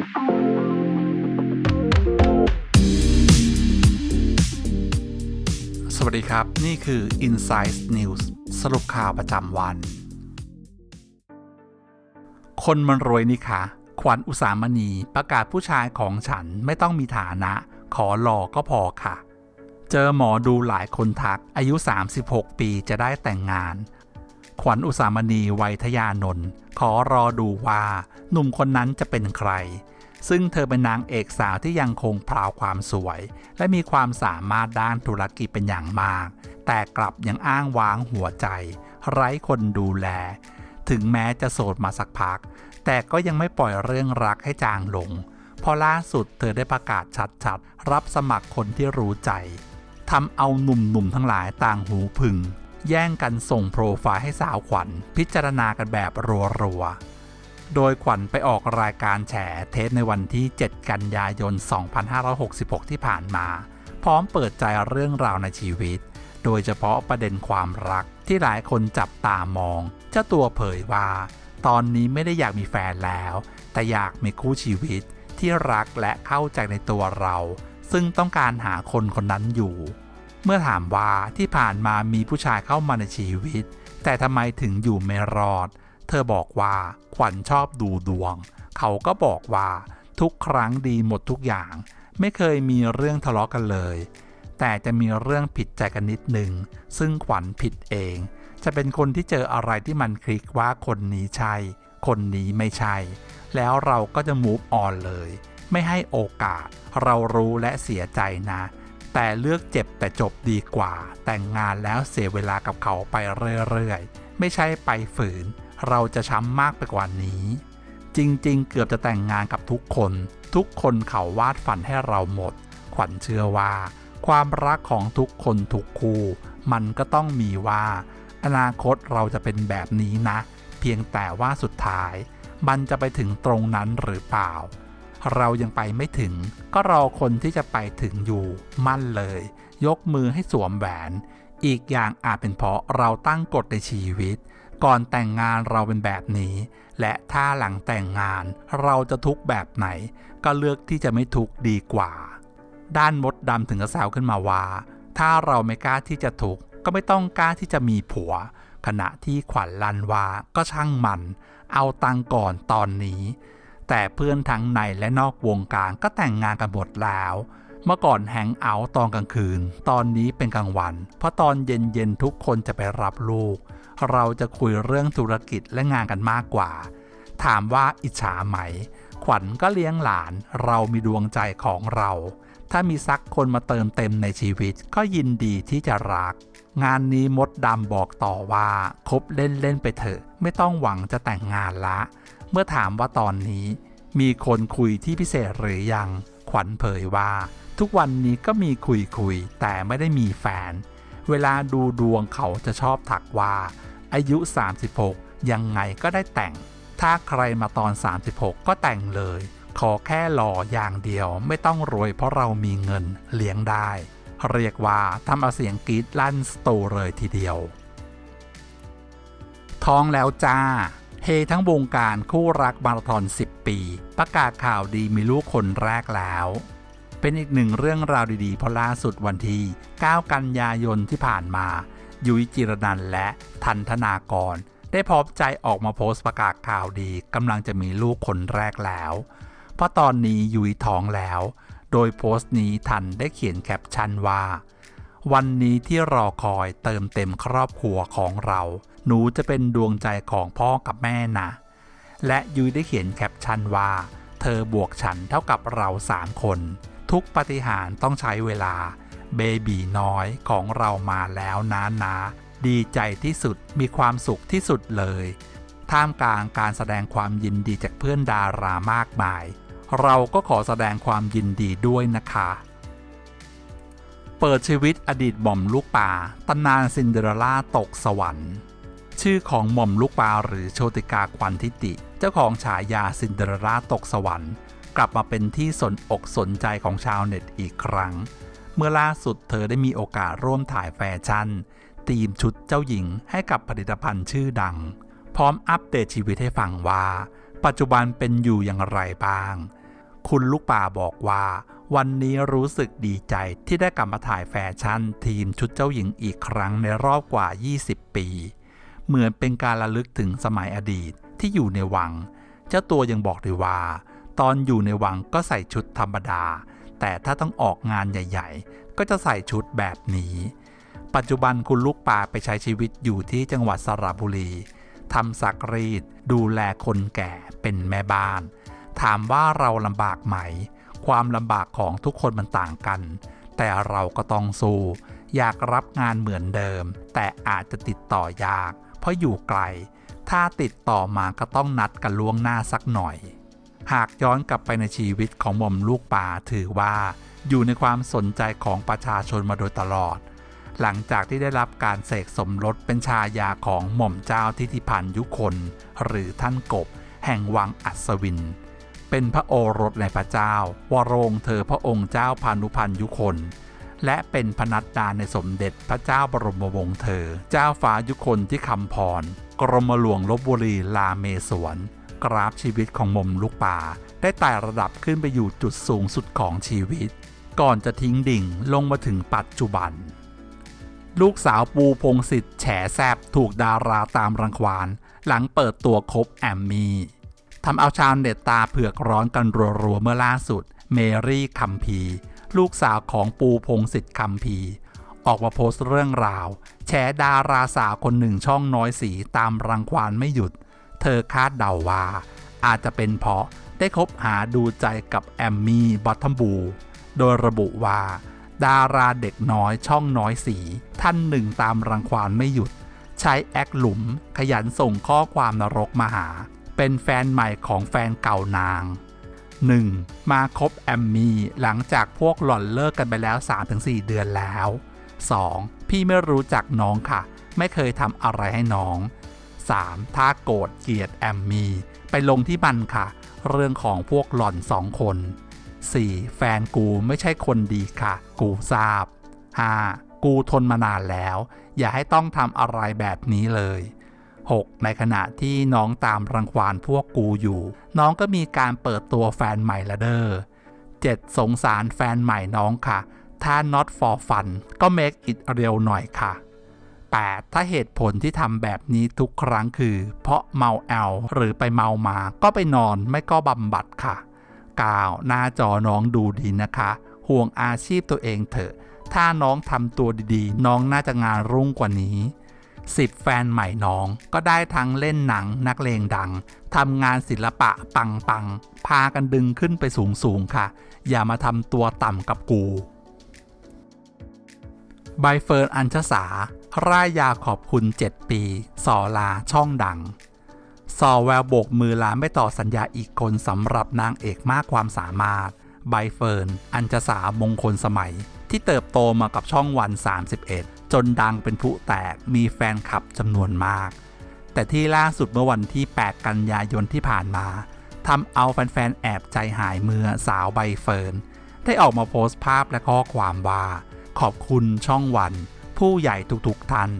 สวัสดีครับ นี่คือ Inside News สรุปข่าวประจำวัน คนมันรวยนี่คะขวัญอุสามณีประกาศผู้ชายของฉันไม่ต้องมีฐานะ ขอหล่อก็พอค่ะ เจอหมอดูหลายคนทักอายุ 36 ปีจะได้แต่งงาน ขวัญอุสามณีวัยทยานนท์ขอรอดูว่าหนุ่มคนนั้นจะเป็นใคร ซึ่งเธอเป็นนางเอกสาวที่ยังคงพราวความสวย และมีความสามารถด้านธุรกิจเป็นอย่างมาก แต่กลับยังอ้างว้างหัวใจ ไร้คนดูแล ถึงแม้จะโสดมาสักพัก แต่ก็ยังไม่ปล่อยเรื่องรักให้จางลงพราะล่าสุดเธอได้ประกาศชัดๆ รับสมัครคนที่รู้ใจทำเอาหนุ่มๆทั้งหลายต่างหูผึ่ง แย่งกันส่งโปรไฟล์ให้สาวขวัญ พิจารณากันแบบรัวๆ โดยขวัญไปออกรายการแฉเทปในวันที่ 7 กันยายน 2566 ที่ผ่านมา พร้อมเปิดใจเรื่องราวในชีวิต โดยเฉพาะประเด็นความรักที่หลายคนจับตามอง เจ้าตัวเผยว่า ตอนนี้ไม่ได้อยากมีแฟนแล้ว แต่อยากมีคู่ชีวิตที่รักและเข้าใจในตัวเรา ซึ่งต้องการหาคนคนนั้นอยู่ เมื่อถามว่าที่ผ่านมามีผู้ชายเข้ามาในชีวิต แต่ทำไมถึงอยู่ไม่รอด เธอบอกว่าขวัญชอบดูดวง เขาก็บอกว่าทุกครั้งดีหมดทุกอย่าง ไม่เคยมีเรื่องทะเลาะกันเลย แต่จะมีเรื่องผิดใจกันนิดหนึ่งซึ่งขวัญผิดเอง จะเป็นคนที่เจออะไรที่มันคลิกว่าคนนี้ใช่ คนนี้ไม่ใช่ แล้วเราก็จะ move on เลย ไม่ให้โอกาส เรารู้และเสียใจนะ แต่เลือกเจ็บแต่จบดีกว่า แต่งงานแล้วเสียเวลากับเขาไปเรื่อยๆ ไม่ใช่ไปฝืน เราจะช้ำมากไปกว่านี้ จริงๆ เกือบจะแต่งงานกับทุกคน ทุกคนเขาวาดฝันให้เราหมด ขวัญเชื่อว่า ความรักของทุกคนทุกคู่ มันก็ต้องมีว่า อนาคตเราจะเป็นแบบนี้นะ เพียงแต่ว่าสุดท้าย มันจะไปถึงตรงนั้นหรือเปล่า เรายังไปไม่ถึง ก็รอคนที่จะไปถึงอยู่ มั่นเลย ยกมือให้สวมแหวน อีกอย่างอาจเป็นเพราะเราตั้งกฎในชีวิต ก่อนแต่งงานเราเป็นแบบนี้ และถ้าหลังแต่งงานเราจะทุกแบบไหน ก็เลือกที่จะไม่ทุกดีกว่า ด้านมดดำถึงกระแซวขึ้นมาว่า ถ้าเราไม่กล้าที่จะทุกก็ไม่ต้องกล้าที่จะมีผัว ขณะที่ขวัญลันวาก็ช่างมัน เอาตังก่อนตอนนี้ แต่เพื่อนทั้งในและนอกวงการก็แต่งงานกันหมดแล้ว เมื่อก่อนแฮงเอาท์ตอนกลางคืน ตอนนี้เป็นกลางวัน เพราะตอนเย็นๆทุกคนจะไปรับลูก เราจะคุยเรื่องธุรกิจและงานกันมากกว่า ถามว่าอิจฉาไหม ขวัญก็เลี้ยงหลาน เรามีดวงใจของเรา ถ้ามีสักคนมาเติมเต็มในชีวิตก็ยินดีที่จะรัก งานนี้มดดำบอกต่อว่าคบเล่นๆไปเถอะ ไม่ต้องหวังจะแต่งงานละ เมื่อถามว่าตอนนี้ มีคนคุยที่พิเศษหรือยัง ขวัญเผยว่า ทุกวันนี้ก็มีคุยคุยๆแต่ไม่ได้มีแฟน เวลาดูดวงเขาจะชอบถักว่า อายุ 36 ยังไงก็ได้แต่ง ถ้าใครมาตอน 36 ก็แต่งเลย ขอแค่หล่ออย่างเดียวไม่ต้องรวยเพราะเรามีเงินเลี้ยงได้ เรียกว่าทำเอาเสียงกรีดลั่นสโตเลยทีเดียว ท้องแล้วจ้า เฮทั้งวงการคู่รักมาราธอน 10 ปี ประกาศข่าวดีมีลูกคนแรกแล้ว เป็นอีกหนึ่งเรื่องราวดีๆ เพราะล่าสุดวันที่ 9 กันยายนที่ผ่านมา ยุ้ยจิรนันและทันธนากร ได้พร้อมใจออกมาโพสต์ประกาศข่าวดีกำลังจะมีลูกคนแรกแล้ว เพราะตอนนี้ยุ้ยท้องแล้ว โดยโพสต์นี้ทันได้เขียนแคปชั่นว่า วันนี้ที่รอคอยเติมเต็มครอบครัวของเรา หนูจะเป็นดวงใจของพ่อกับแม่นะ และยุ้ยได้เขียนแคปชั่นว่า เธอบวกฉันเท่ากับเราสามคน ทุกปฏิหารต้องใช้เวลา เบบีน้อยของเรามาแล้วนะนะดีใจที่สุดมีความสุขที่สุดเลย ท่ามกลางการแสดงความยินดีจากเพื่อนดารามากมาย เราก็ขอแสดงความยินดีด้วยนะคะ เปิดชีวิตอดีตหม่อมลูกป่าตำนานซินเดอเรลล่าตกสวรรค์ ชื่อของหม่อมลูกปลาหรือโชติกาควันทิติ เจ้าของฉายาซินเดอเรลล่าตกสวรรค์ กลับมาเป็นที่สนอกสนใจของชาวเน็ตอีกครั้ง เมื่อล่าสุดเธอได้มีโอกาสร่วมถ่ายแฟชั่นทีมชุดเจ้าหญิงให้กับผลิตภัณฑ์ชื่อดัง พร้อมอัปเดตชีวิตให้ฟังว่า ปัจจุบันเป็นอยู่อย่างไรบ้าง คุณลูกป่าบอกว่า วันนี้รู้สึกดีใจที่ได้กลับมาถ่ายแฟชั่น ทีมชุดเจ้าหญิงอีกครั้งในรอบกว่า 20 ปี เหมือนเป็นการระลึกถึงสมัยอดีตที่อยู่ในวัง เจ้าตัวยังบอกเลยว่า ตอนอยู่ในวังก็ใส่ชุดธรรมดา แต่ถ้าต้องออกงานใหญ่ ๆ ก็จะใส่ชุดแบบนี้ ปัจจุบันคุณลูกป่าไปใช้ชีวิตอยู่ที่จังหวัดสระบุรีทำสักรีด ดูแลคนแก่เป็นแม่บ้าน ถามว่าเราลำบากไหม ความลำบากของทุกคนมันต่างกัน แต่เราก็ต้องสู้ อยากรับงานเหมือนเดิม แต่อาจจะติดต่อยาก เพราะอยู่ไกล ถ้าติดต่อมาก็ต้องนัดกันล่วงหน้าสักหน่อย หากย้อนกลับไปในชีวิตของหม่อมลูกป่าถือว่า อยู่ในความสนใจของประชาชนมาโดยตลอด หลังจากที่ได้รับการเสกสมรสเป็นชายาของหม่อมเจ้าทิติพันธ์ยุคน หรือท่านกบแห่งวังอัศวิน เป็นพระโอรสในพระเจ้า วโรงเธอพระองค์เจ้าพานุพันธ์ยุคน และเป็นพนัดดาในสมเด็จพระเจ้าบรมวงศ์เธอ เจ้าฟ้ายุคนที่คำพร กรมหลวงลบบุรีลาเมศวร กราฟชีวิตของมมลูกป่า ได้ไต่ระดับขึ้นไปอยู่จุดสูงสุดของชีวิต ก่อนจะทิ้งดิ่งลงมาถึงปัจจุบันลูกสาวปูพงศิษฐ์แฉแซบถูกดาราตามรังควาน หลังเปิดตัวคบแอมมี่ ทำเอาชาวเน็ตตาเผือกร้อนกันรัวๆเมื่อล่าสุด เมรี่คัมพีลูกสาวของปูพงศิษฐ์คัมพีออกมาโพสต์เรื่องราว แฉดาราสาวคนหนึ่งช่องน้อยสีตามรังควานไม่หยุด เธอคาดเดาว่า อาจจะเป็นเพราะได้คบหาดูใจกับแอมมี่บอททัมบู โดยระบุว่า ดาราเด็กน้อยช่องน้อยสี ท่านหนึ่งตามรังควานไม่หยุด ใช้แอคหลุมขยันส่งข้อความนรกมาหา เป็นแฟนใหม่ของแฟนเก่านาง 1. มาคบแอมมี่หลังจากพวกหล่อนเลิกกันไปแล้ว 3-4 เดือนแล้ว 2. พี่ไม่รู้จักน้องค่ะ ไม่เคยทำอะไรให้น้อง 3. ถ้าโกรธเกลียดแอมมี่ไปลงที่มันค่ะ เรื่องของพวกหล่อนสองคน 4. แฟนกูไม่ใช่คนดีค่ะ กูทราบ 5. กูทนมานานแล้ว อย่าให้ต้องทำอะไรแบบนี้เลย 6. ในขณะที่น้องตามรังควานพวกกูอยู่ น้องก็มีการเปิดตัวแฟนใหม่ละเด้อ 7. สงสารแฟนใหม่น้องค่ะ ถ้า not for fun ก็ make it เร็วหน่อยค่ะ 8. ถ้าเหตุผลที่ทำแบบนี้ทุกครั้งคือ เพราะเมาแอลหรือไปเมามา ก็ไปนอนไม่ก็บำบัดค่ะ 9. หน้าจอน้องดูดีนะคะ ห่วงอาชีพตัวเองเถอะ ถ้าน้องทำตัวดีๆ น้องน่าจะงานรุ่งกว่านี้ 10 แฟนใหม่น้อง ก็ได้ทั้งเล่นหนังนักเลงดังทำงานศิลปะปังปังๆพากันดึงขึ้นไปสูงสูงๆค่ะ อย่ามาทำตัวต่ำกับกูใบเฟิร์นอัญชสาร่ายยาขอบคุณ 7 ปี สอลาช่องดังซอแววโบกมือลาไม่ต่อสัญญาอีกคนสำหรับนางเอกมากความสามารถ ใบเฟิร์น อัญชสามงคลสมัย ที่เติบโตมากับช่องวัน 31 จนดังเป็นผู้แตกมีแฟนคลับจำนวนมาก แต่ที่ล่าสุดเมื่อวันที่ 8 กันยายนที่ผ่านมาทำเอาแฟนๆแอบใจหายเมื่อสาวใบเฟิร์นได้ออกมาโพสต์ภาพและข้อความว่า ขอบคุณช่องวัน ผู้ใหญ่ทุกๆท่าน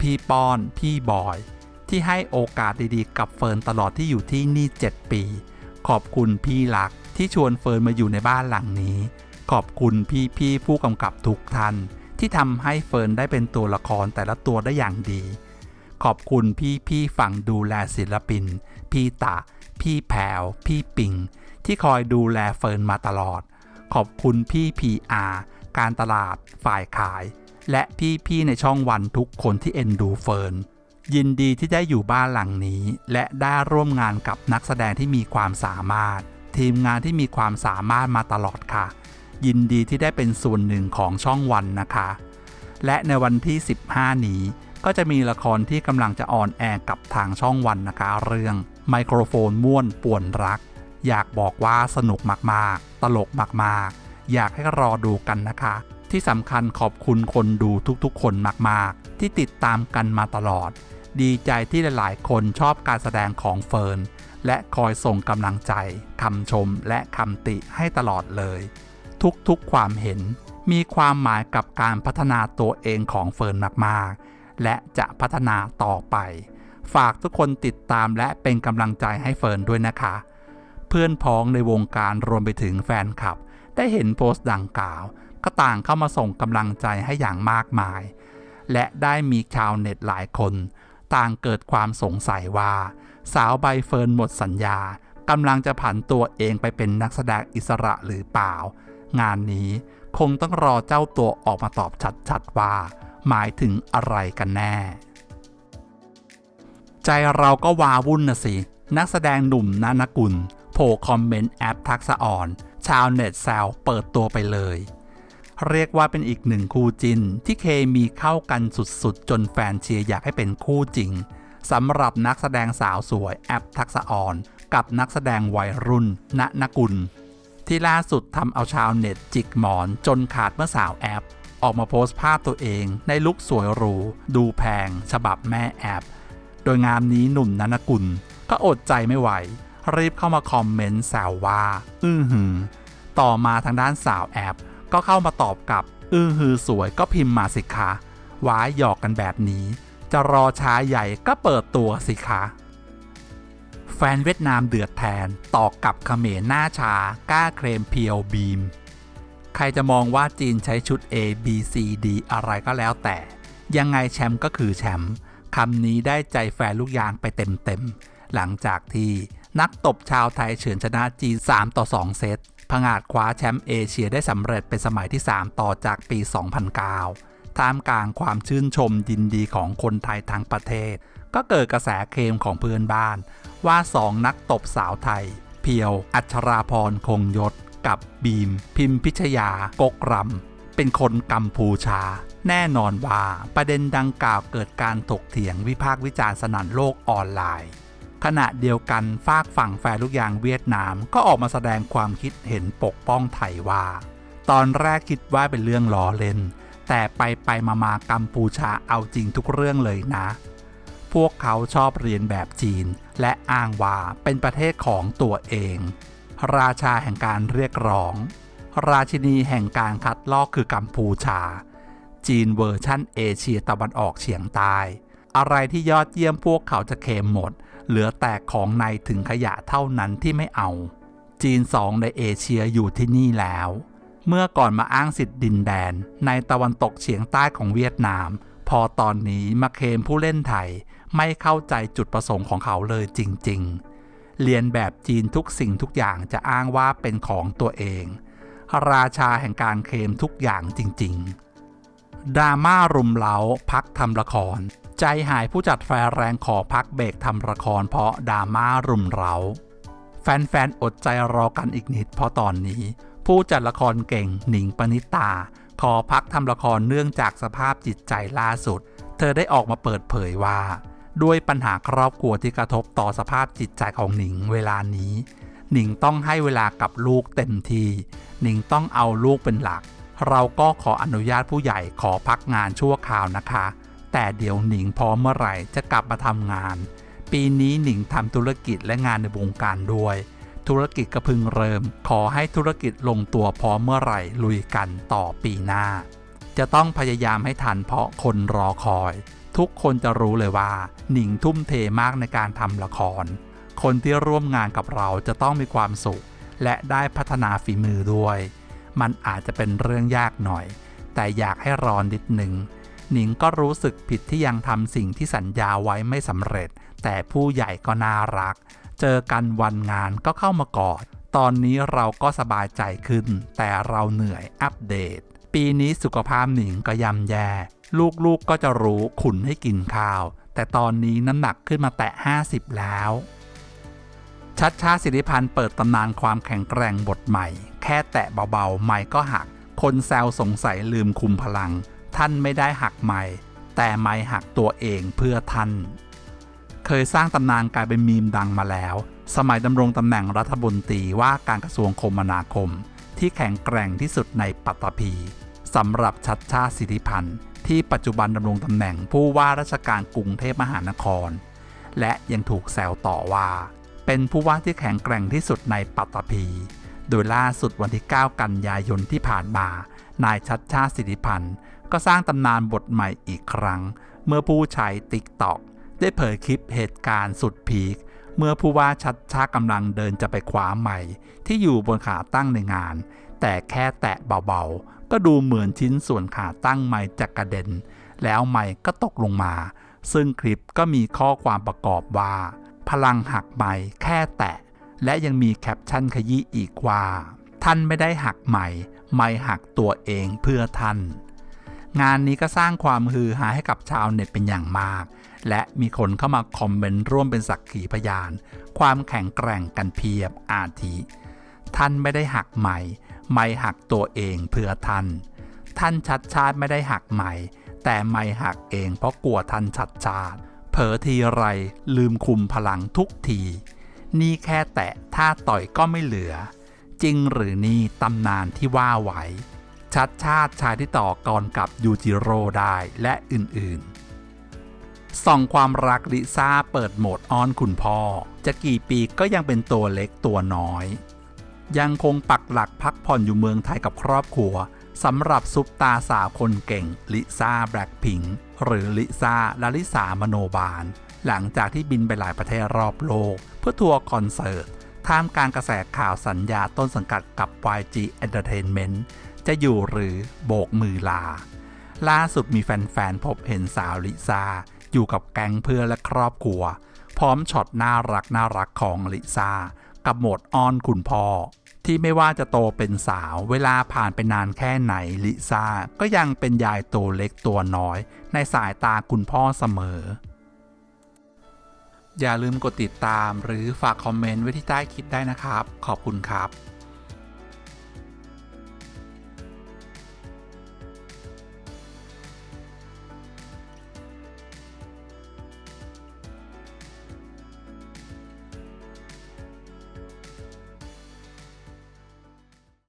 พี่ป้อนพี่บอย ที่ให้โอกาสดีๆ กับเฟิร์นตลอดที่อยู่ที่นี่ 7 ปี ขอบคุณพี่รักที่ชวนเฟิร์นมาอยู่ในบ้านหลังนี้ ขอบคุณพี่ๆผู้กำกับทุกท่าน ที่ทำให้เฟิร์นได้เป็นตัวละครแต่ละตัวได้อย่างดี ขอบคุณพี่ๆฝั่งดูแลศิลปิน พี่ตาพี่แพรวพี่ปิง ที่คอยดูแลเฟิร์นมาตลอด ขอบคุณพี่พีอาการตลาดฝ่ายขาย และพี่ๆในช่องวันทุกคนที่เอ็นดูเฟิร์นยินดีที่ได้อยู่บ้านหลังนี้ และได้ร่วมงานกับนักแสดงที่มีความสามารถ ทีมงานที่มีความสามารถมาตลอดค่ะ ยินดีที่ได้เป็นส่วนหนึ่งของช่องวันนะคะ และในวันที่ 15 นี้ก็จะมีละครที่กำลังจะออนแอร์กับทางช่องวันนะคะ เรื่องไมโครโฟนม่วนป่วนรัก อยากบอกว่าสนุกมากๆ ตลกมากๆ อยากให้รอดูกันนะคะ ที่สำคัญขอบคุณคนดูทุกๆ คนมากๆ ที่ติดตามกันมาตลอด ดีใจที่หลายๆ คนชอบการแสดงของเฟิร์นและคอยส่งกำลังใจคำชมและคำติให้ตลอดเลย ทุกๆความเห็น มีความหมายกับการพัฒนาตัวเองของเฟิร์นมากๆ และจะพัฒนาต่อไป ฝากทุกคนติดตามและเป็นกำลังใจให้เฟิร์นด้วยนะคะ เพื่อนพ้องในวงการรวมไปถึงแฟนคลับ ได้เห็นโพสต์ดังกล่าว ก็ต่างเข้ามาส่งกำลังใจให้อย่างมากมาย และได้มีชาวเน็ตหลายคน ต่างเกิดความสงสัยว่า สาวใบเฟิร์นหมดสัญญากำลังจะผันตัวเองไปเป็นนักแสดงอิสระหรือเปล่า งานนี้คงต้องรอเจ้าตัวออกมาตอบชัดๆว่า หมายถึงอะไรกันแน่ ใจเราก็วาวุ่นนะสิ นักแสดงหนุ่มนานกุลโผล่คอมเมนต์แอปทักษะอ่อน ชาวเน็ตแซวเปิดตัวไปเลย เรียกว่าเป็นอีกหนึ่งคู่จินที่เคมีเข้ากันสุดๆ จนแฟนเชียร์อยากให้เป็นคู่จริงสำหรับนักแสดงสาวสวยแอปทักษะอ่อน กับนักแสดงวัยรุ่นณนกุล ที่ล่าสุดทำเอาชาวเน็ตจิกหมอนจนขาดเมื่อสาวแอป ออกมาโพสต์ภาพตัวเองในลุคสวยหรู ดูแพง ฉบับแม่แอป โดยงานนี้หนุ่มนันกุล ก็อดใจไม่ไหว รีบเข้ามาคอมเมนต์แซวว่า อื้อหือ ต่อมาทางด้านสาวแอป ก็เข้ามาตอบกลับ อื้อหือสวยก็พิมพ์มาสิคะว้ายหยอกกันแบบนี้ จะรอช้าใหญ่ก็เปิดตัวสิคะ นเวียดนามเดือดแทนตอกกับเขมรหน้าชากล้าเคลมเพียวบีม ใครจะมองว่าจีนใช้ชุด A B C D อะไรก็แล้วแต่ ยังไงแชมป์ก็คือแชมป์คำนี้ได้ใจแฟนลูกยางไปเต็มๆ หลังจากที่นักตบชาวไทยเฉือนชนะจีน 3 ต่อ 2 เซตผงาดคว้าแชมป์เอเชียได้สำเร็จเป็นสมัยที่ 3 ต่อจากปี 2009ท่ามกลางความชื่นชมยินดีของคนไทยทั้งประเทศ ก็เกิดกระแสเคมของเพื่อนบ้าน ว่าสองนักตบสาวไทย เพียว อัชราพรคงยศ กับบีม พิมพิชยากกรำเป็นคนกัมพูชา แน่นอนว่าประเด็นดังกล่าวเกิดการถกเถียงวิพากษ์วิจารณ์สนั่นโลกออนไลน์ ขณะเดียวกันฝากฝั่งแฟนลูกยางเวียดนามก็ออกมาแสดงความคิดเห็นปกป้องไทยว่า ตอนแรกคิดว่าเป็นเรื่องล้อเล่นแต่ไปไปมามากัมพูชาเอาจริงทุกเรื่องเลยนะ พวกเขาชอบเรียนแบบจีน และอ้างว่าเป็นประเทศของตัวเอง ราชาแห่งการเรียกร้อง ราชินีแห่งการคัดลอกคือกัมพูชา จีนเวอร์ชั่นเอเชียตะวันออกเฉียงใต้อะไรที่ยอดเยี่ยมพวกเขาจะเคมหมด เหลือแต่ของในถึงขยะเท่านั้นที่ไม่เอา จีนสองในเอเชียอยู่ที่นี่แล้ว เมื่อก่อนมาอ้างสิทธิ์ดินแดน ในตะวันตกเฉียงใต้ของเวียดนาม พอตอนนี้มาเคมผู้เล่นไทย ไม่เข้าใจจุดประสงค์ของเขาเลยจริง ๆ เรียนแบบจีนทุกสิ่งทุกอย่างจะอ้างว่าเป็นของตัวเอง ราชาแห่งการเคลมทุกอย่างจริง ๆดราม่ารุมเล้าพักทำละคร ใจหายผู้จัดไฟแรงขอพักเบรกทำละครเพราะดราม่ารุมเร้า แฟนๆอดใจรอกันอีกนิดเพราะตอนนี้ ผู้จัดละครเก่งหนิงปณิตา ขอพักทำละครเนื่องจากสภาพจิตใจล่าสุด เธอได้ออกมาเปิดเผยว่า ด้วยปัญหาครอบครัวที่กระทบต่อสภาพจิตใจของหนิงเวลานี้ หนิงต้องให้เวลากับลูกเต็มทีหนิงต้องเอาลูกเป็นหลัก เราก็ขออนุญาตผู้ใหญ่ขอพักงานชั่วคราวนะคะ แต่เดี๋ยวหนิงพร้อมเมื่อไหร่จะกลับมาทำงาน ปีนี้หนิงทำธุรกิจและงานในวงการด้วย ธุรกิจกระพึงเริ่ม ขอให้ธุรกิจลงตัวพร้อมเมื่อไหร่ลุยกันต่อปีหน้า จะต้องพยายามให้ทันเพราะคนรอคอย ทุกคนจะรู้เลยว่า หนิงทุ่มเทมากในการทำละคร คนที่ร่วมงานกับเราจะต้องมีความสุข และได้พัฒนาฝีมือด้วย มันอาจจะเป็นเรื่องยากหน่อย แต่อยากให้รอนนิดหนึ่งหนิงก็รู้สึกผิดที่ยังทำสิ่งที่สัญญาไว้ไม่สำเร็จ แต่ผู้ใหญ่ก็น่ารัก เจอกันวันงานก็เข้ามากอด ตอนนี้เราก็สบายใจขึ้น แต่เราเหนื่อยอัปเดต ปีนี้สุขภาพหนิงก็ย่ำแย่ ลูกๆกก็จะรู้ขุนให้กินข้าว แต่ตอนนี้น้ำหนักขึ้นมาแตะ 50 แล้ว ชัดชาสิริพันธ์เปิดตำนานความแข็งแกร่งบทใหม่ แค่แตะเบาๆ ไม่ก็หัก คนแซวสงสัยลืมคุมพลัง ท่านไม่ได้หักไม่แต่ไม่หักตัวเองเพื่อท่าน เคยสร้างตำนานกลายเป็นมีมดังมาแล้ว สมัยดำรงตำแหน่งรัฐมนตรีว่าการกระทรวงคมนาคม ที่แข็งแกร่งที่สุดในปัตตภีสำหรับชัดชาสิทธิพันธ์ ที่ปัจจุบันดำรงตำแหน่งผู้ว่าราชการกรุงเทพมหานคร และยังถูกแซวต่อว่า เป็นผู้ว่าที่แข็งแกร่งที่สุดในปัตตภี โดยล่าสุดวันที่ 9 กันยายนที่ผ่านมา นายชัดชาติสิทธิพันธ์ก็สร้างตำนานบทใหม่อีกครั้ง เมื่อผู้ใช้ติ๊กต็อกได้เผยคลิปเหตุการณ์สุดพีคเมื่อผู้ว่าชัดชาติกำลังเดินจะไปคว้าไม้ที่อยู่บนขาตั้งในงาน แต่แค่แตะเบาๆ ก็ดูเหมือนชิ้นส่วนขาตั้งไม้จะกระเด็น แล้วไม้ก็ตกลงมา ซึ่งคลิปก็มีข้อความประกอบว่า พลังหักไม้แค่แตะ และยังมีแคปชั่นขยี้อีกว่า ท่านไม่ได้หักไม้ไม้หักตัวเองเพื่อท่านงานนี้ก็สร้างความฮือฮาให้กับชาวเน็ตเป็นอย่างมาก และมีคนเข้ามาคอมเมนต์ร่วมเป็นสักขีพยาน ความแข็งแกร่งกันเพียบอาทิ ท่านไม่ได้หักใหม่ ไม่หักตัวเองเพื่อท่าน ท่านชัดชาติไม่ได้หักใหม่ แต่ไม่หักเองเพราะกลัวท่านชัดชาติ เผลอทีไรลืมคุมพลังทุกที นี่แค่แตะถ้าต่อยก็ไม่เหลือ จริงหรือนี่ตำนานที่ว่าไว้ชัดชาติชายที่ต่อกรกับยูจิโร่ได้และอื่นๆส่องความรักลิซ่าเปิดโหมดออนคุณพ่อ จะกี่ปีก็ยังเป็นตัวเล็กตัวน้อย ยังคงปักหลักพักผ่อนอยู่เมืองไทยกับครอบครัวสำหรับซุปตาสาวคนเก่งลิซ่าแบล็คพิงค์หรือลิซ่าลาลิสามโนบาล หลังจากที่บินไปหลายประเทศรอบโลก เพื่อทัวร์คอนเสิร์ตท่ามกลางกระแสข่าวสัญญาต้นสังกัดกับ YG Entertainment จะอยู่หรือโบกมือลา ล่าสุดมีแฟนๆ พบเห็นสาวลิซ่า อยู่กับแก๊งเพื่อนและครอบครัว พร้อมช็อตน่ารักน่ารักของลิซ่า กับโหมดอ้อนคุณพ่อ ที่ไม่ว่าจะโตเป็นสาวเวลาผ่านไปนานแค่ไหนลิซ่าก็ยังเป็นยายตัวเล็กตัวน้อย ในสายตาคุณพ่อเสมอ อย่าลืมกดติดตามหรือฝากคอมเมนต์ไว้ที่ใต้คลิปได้นะครับ ขอบคุณครับ